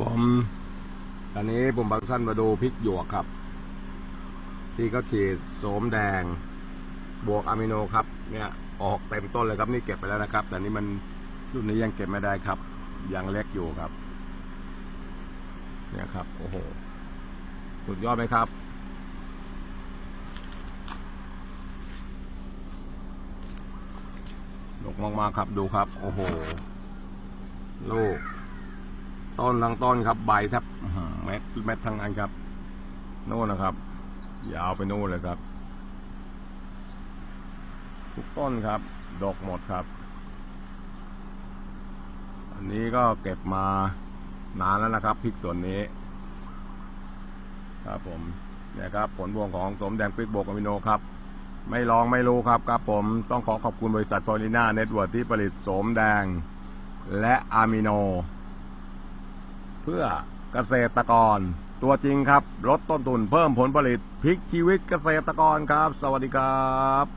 ผมอันนี้ผมพาทุกท่านมาดูพริกหยวกครับ ที่เขาฉีดโสมแดง บวกอะมิโนครับ เนี่ยออกเต็มต้นเลยครับนี่เก็บไปแล้วนะครับ แต่นี่มันรุ่นนี้ยังเก็บไม่ได้ครับ ยังเล็กอยู่ครับ เนี่ยครับ โอ้โหสุดยอดไหมครับลกมากๆครับดูครับ โอ้โห ลูก ต้นทั้งต้นครับใบแทบเม็ดเม็ดทั้งนั้นครับโน่นนะครับ ยาวไปโน่นเลยครับ ทุกต้นครับ ดอกหมดครับ อันนี้ก็เก็บมานานแล้วนะครับพริกส่วนนี้ ครับผมเนี่ยครับ ผลพวงของสมแดงพริกโบกอะมิโนครับ ไม่ลองไม่รู้ครับครับผมต้องขอขอบคุณบริษัทฟอริน่าเน็ตเวิร์ที่ผลิตโสมแดงและอะมิโน เพื่อเกษตรกร ตัวจริงครับ ลดต้นทุนเพิ่มผลผลิตพลิกชีวิตเกษตรกรครับ สวัสดีครับ